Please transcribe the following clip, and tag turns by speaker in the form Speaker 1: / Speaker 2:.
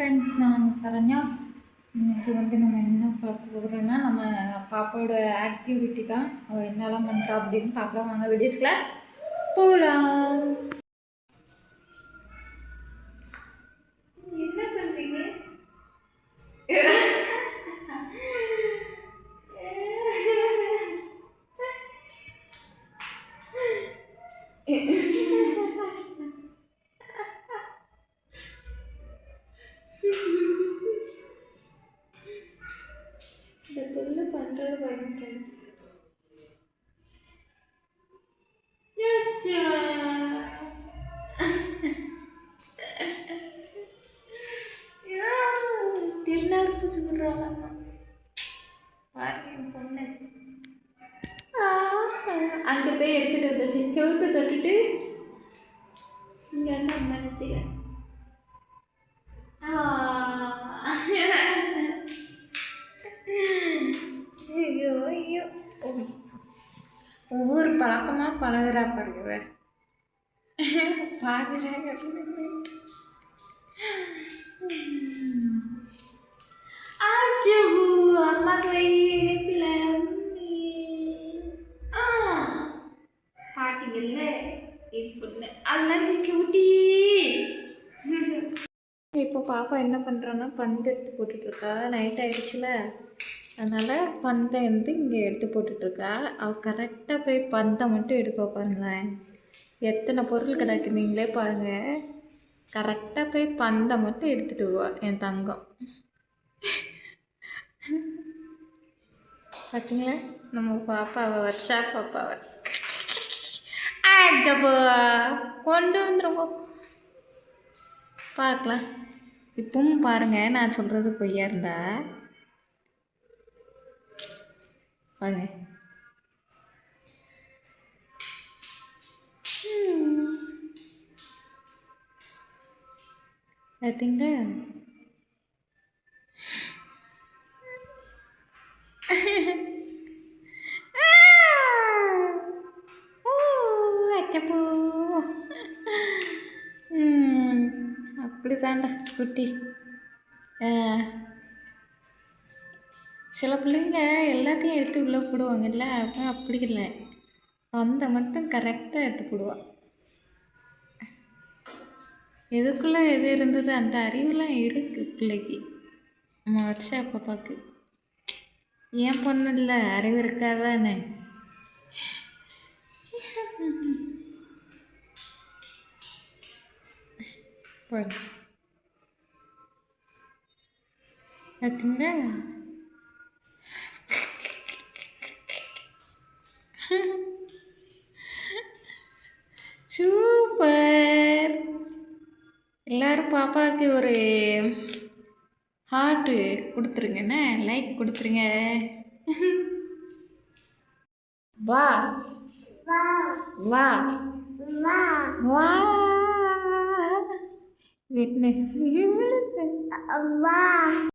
Speaker 1: Friends நான் சரண்யா இன்றைக்கி வந்து நம்ம என்ன பார்க்க போகிறோம்னா நம்ம பாப்பாவோட ஆக்டிவிட்டி தான். அவள் என்னெல்லாம் பண்ணுறா அப்படின்னு பார்க்கலாம். வாங்க வீடியோஸில் போகலாம் இந்த பொண்ணு பண்ணுறது பண்ணிட்டேன் திருநாள் பூச்சி விடுறாங்க பாருங்க என் பொண்ணு அங்கே போய் எடுத்துகிட்டு வந்தாச்சு செவத்தை ஒவ்வொரு பழக்கமாக பழகுறா பாருங்க இவ. பார்க்குறாங்க ஆச்சபு அம்மா கை இணைப்பில் ஆ. பாட்டிங்கல்ல இது பொண்ணு. அதெல்லாம் தூக்கி இப்போ பாப்பா என்ன பண்ணுறான்னா பந்து எடுத்து போட்டுட்ருக்கா நைட் ஆயிடுச்சுல. அதனால் பந்தை வந்து இங்கே எடுத்து போட்டுட்ருக்கா. அவள் கரெக்டாக போய் பந்தை மட்டும் எடுக்க பாருங்களேன் எத்தனை பொருள் கிடக்கு நீங்களே பாருங்கள் கரெக்டாக போய் பந்தை மட்டும் எடுத்துகிட்டு வருவா என் தங்கம். பார்த்தீங்களா நம்ம பாப்பாவை வச்சா பாப்பாவை. ஆட்டப்போ கொண்டு வந்துருவோம் பார்க்கலாம். இப்பவும் பாருங்கள் நான் சொல்கிறது பொய்யா இருந்தா? பாருங்க ம். பார்த்தீங்களா ஊ, அச்சப்பூ. ம், அப்படிதான்டா குட்டி ஆ. சில பிள்ளைங்க எல்லாத்தையும் எடுத்து உள்ளே போடுவாங்கல்ல அப்போ அப்படி இல்லை. அந்த மட்டும் கரெக்டாக எடுத்து போடுவான் எதுக்குள்ளே எது இருந்தது? அந்த அறிவுலாம் இருக்குது பிள்ளைக்கு. நம்ம பாப்பாவுக்கு பாப்பாக்கு ஏன் பொண்ணு இல்லை அறிவு இருக்காதானே பார்த்தீங்களா சூப்பர். எல்லாரும் பாப்பாவுக்கு ஒரு ஹார்ட்டு கொடுத்துருங்கண்ணே லைக் கொடுத்துருங்க. வா. வா. வா. என்ன